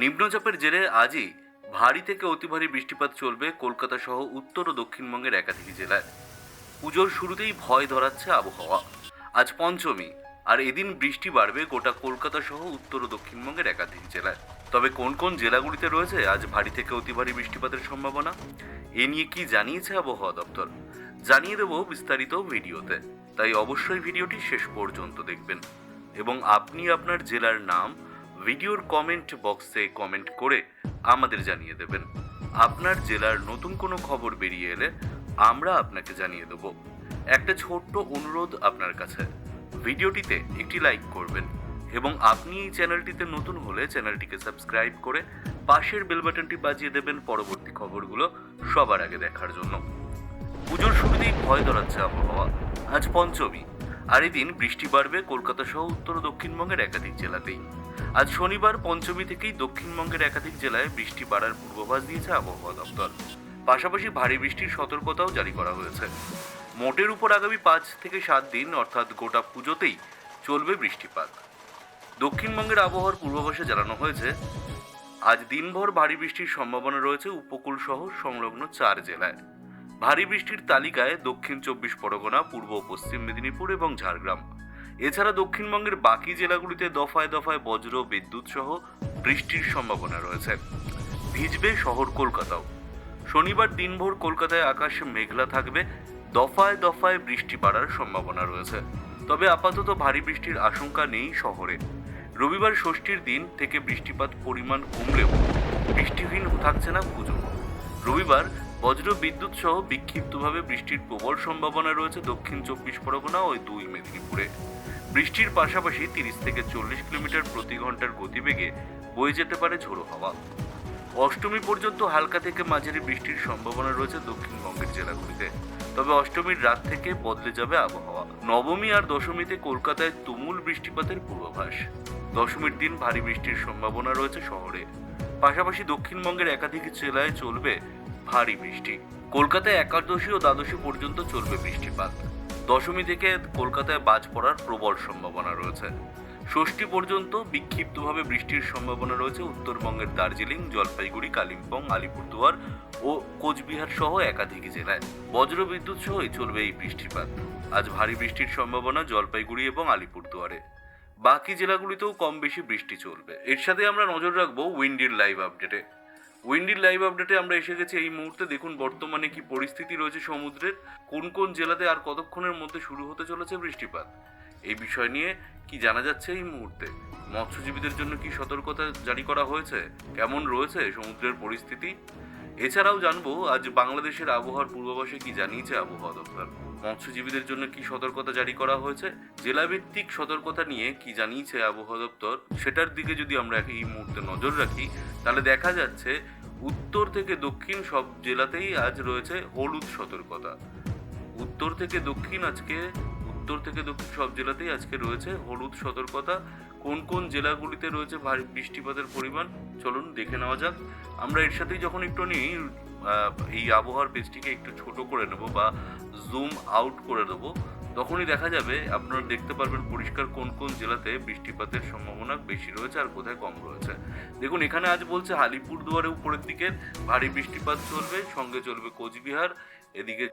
নিম্নচাপের জেরে আজই ভারী থেকে অতি ভারী বৃষ্টিপাত চলবে কলকাতা সহ উত্তর ও দক্ষিণবঙ্গের একাধিক জেলায়। পুজোর শুরুতেই ভয় ধরাচ্ছে আবহাওয়া। আজ পঞ্চমী, আর এদিন বৃষ্টি বাড়বে গোটা কলকাতা সহ উত্তর ও দক্ষিণবঙ্গের একাধিক জেলায়। তবে কোন কোন জেলাগুলিতে রয়েছে আজ ভারী থেকে অতি ভারী বৃষ্টিপাতের সম্ভাবনা? এ নিয়ে কি জানিয়েছে আবহাওয়া দপ্তর? জানিয়ে দেবো বিস্তারিত ভিডিওতে। তাই অবশ্যই ভিডিওটি শেষ পর্যন্ত দেখবেন। এবং আপনি আপনার জেলার নাম ভিডিওর কমেন্ট বক্সে কমেন্ট করে আমাদের জানিয়ে দেবেন। আপনার জেলার নতুন কোনো খবর বেরিয়ে এলে আমরা আপনাকে জানিয়ে দেব। একটা ছোট্ট অনুরোধ আপনার কাছে। ভিডিওটিতে একটি লাইক করবেন এবং আপনি এই চ্যানেলটিতে নতুন হলে চ্যানেলটিকে সাবস্ক্রাইব করে পাশের বেল বাটনটি বাজিয়ে দেবেন পরবর্তী খবরগুলো সবার আগে দেখার জন্য। পুজোর শুরুতেই ভয় ধরাচ্ছে আবহাওয়া। আজ পঞ্চমী। আর এদিন বৃষ্টি বাড়বে কলকাতা সহ উত্তর ও দক্ষিণবঙ্গের একাধিক জেলাতেই। আজ শনিবার পঞ্চমী থেকেই দক্ষিণবঙ্গের একাধিক জেলায় বৃষ্টি বাড়ার পূর্বাভাস দিয়েছে আবহাওয়া দপ্তর। পাশাপাশি ভারী বৃষ্টির সতর্কতাও জারি করা হয়েছে। মোটের উপর আগামী পাঁচ থেকে সাত দিন, অর্থাৎ গোটা পুজোতেই চলবে বৃষ্টিপাত। দক্ষিণবঙ্গের আবহাওয়ার পূর্বাভাসে জানানো হয়েছে, আজ দিনভর ভারী বৃষ্টির সম্ভাবনা রয়েছে উপকূল সহ সংলগ্ন চার জেলায়। ভারী বৃষ্টির তালিকায় দক্ষিণ চব্বিশ পরগনা, পূর্ব পশ্চিম মেদিনীপুর এবং ঝাড়গ্রাম। এছাড়া দক্ষিণবঙ্গের বাকি জেলাগুলিতে দফায় দফায় বজ্র, বিদ্যুৎ সহ বৃষ্টির সম্ভাবনা রয়েছে। ভিজবে শহর কলকাতাও। শনিবার দিনভর কলকাতায় আকাশ মেঘলা থাকবে, দফায় দফায় বৃষ্টি বাড়ার সম্ভাবনা রয়েছে। তবে আপাতত ভারী বৃষ্টির আশঙ্কা নেই শহরে। রবিবার ষষ্ঠীর দিন থেকে বৃষ্টিপাত পরিমাণ কমলেও বৃষ্টিহীন থাকছে না পুজো। রবিবার বজ্র বিদ্যুৎ সহ বিক্ষিপ্তভাবে বৃষ্টির প্রবল সম্ভাবনা রয়েছে দক্ষিণ চব্বিশ পরগনা ও দুই মেদিনীপুরে। বৃষ্টির পাশাপাশি তিরিশ থেকে চল্লিশ কিলোমিটার প্রতি ঘণ্টার গতিবেগে বয়ে যেতে পারে ঝোড়ো হাওয়া। অষ্টমী পর্যন্ত হালকা থেকে মাঝারি বৃষ্টির সম্ভাবনা রয়েছে দক্ষিণবঙ্গের জেলাগুলিতে। তবে অষ্টমীর রাত থেকে বদলে যাবে আবহাওয়া। নবমী আর দশমীতে কলকাতায় তুমুল বৃষ্টিপাতের পূর্বাভাস। দশমীর দিন ভারী বৃষ্টির সম্ভাবনা রয়েছে শহরে। পাশাপাশি দক্ষিণবঙ্গের একাধিক জেলায় চলবে ভারী বৃষ্টি। কলকাতায় একাদশী ও দ্বাদশী পর্যন্ত চলবে বৃষ্টিপাত। দশমী থেকে কলকাতায় বাজ পড়ার প্রবল সম্ভাবনা রয়েছে। ষষ্ঠী পর্যন্ত বিক্ষিপ্তভাবে বৃষ্টির সম্ভাবনা রয়েছে উত্তরবঙ্গের দার্জিলিং, জলপাইগুড়ি, কালিম্পং, আলিপুরদুয়ার ও কোচবিহার সহ একাধিক জেলায়। বজ্রবিদ্যুৎ সহই চলবে এই বৃষ্টিপাত। আজ ভারী বৃষ্টির সম্ভাবনা জলপাইগুড়ি এবং আলিপুরদুয়ারে। বাকি জেলাগুলিতেও কম বেশি বৃষ্টি চলবে। এর সাথে আমরা নজর রাখব উইন্ডির লাইভ আপডেটে। উইন্ডির লাইভ আপডেটে আমরা এসে গেছি এই মুহূর্তে। দেখুন, বর্তমানে কি পরিস্থিতি রয়েছে সমুদ্রের, কোন কোন জেলাতে আর কতক্ষণের মধ্যে শুরু হতে চলেছে বৃষ্টিপাত, এই বিষয় নিয়ে কি জানা যাচ্ছে এই মুহূর্তে? মৎস্যজীবীদের জন্য কি সতর্কতা জারি করা হয়েছে? কেমন রয়েছে সমুদ্রের পরিস্থিতি? এছাড়াও জানব, আজ বাংলাদেশের আবহাওয়ার পূর্বাভাসে কি জানিয়েছে আবহাওয়া দপ্তর? মৎস্যজীবীদের জন্য কি সতর্কতা জারি করা হয়েছে? জেলাভিত্তিক সতর্কতা নিয়ে কি জানিয়েছে আবহাওয়া দপ্তর? সেটার দিকে যদি আমরা এই মুহূর্তে নজর রাখি, তাহলে দেখা যাচ্ছে উত্তর থেকে দক্ষিণ সব জেলাতেই আজ রয়েছে হলুদ সতর্কতা। উত্তর থেকে দক্ষিণ আজকে, উত্তর থেকে দক্ষিণ সব জেলাতেই আজকে রয়েছে হলুদ সতর্কতা। কোন কোন জেলাগুলিতে রয়েছে ভারী বৃষ্টিপাতের পরিমাণ? চলুন দেখে নেওয়া যাক। আমরা এর সাথেই যখন একটু নিই এই আবহাওয়ার পেজটিকে একটু ছোট করে নেব বা জুম আউট করে দেব তখনই দেখা যাবে, আপনারা দেখতে পারবেন পরিষ্কার কোন কোন জেলাতে বৃষ্টিপাতের সম্ভাবনা বেশি রয়েছে আর কোথায় কম রয়েছে। দেখুন, এখানে আজ বলছে আলিপুরদুয়ারে উপরের দিকে ভারী বৃষ্টিপাত চলবে, সঙ্গে চলবে কোচবিহার, এদিকে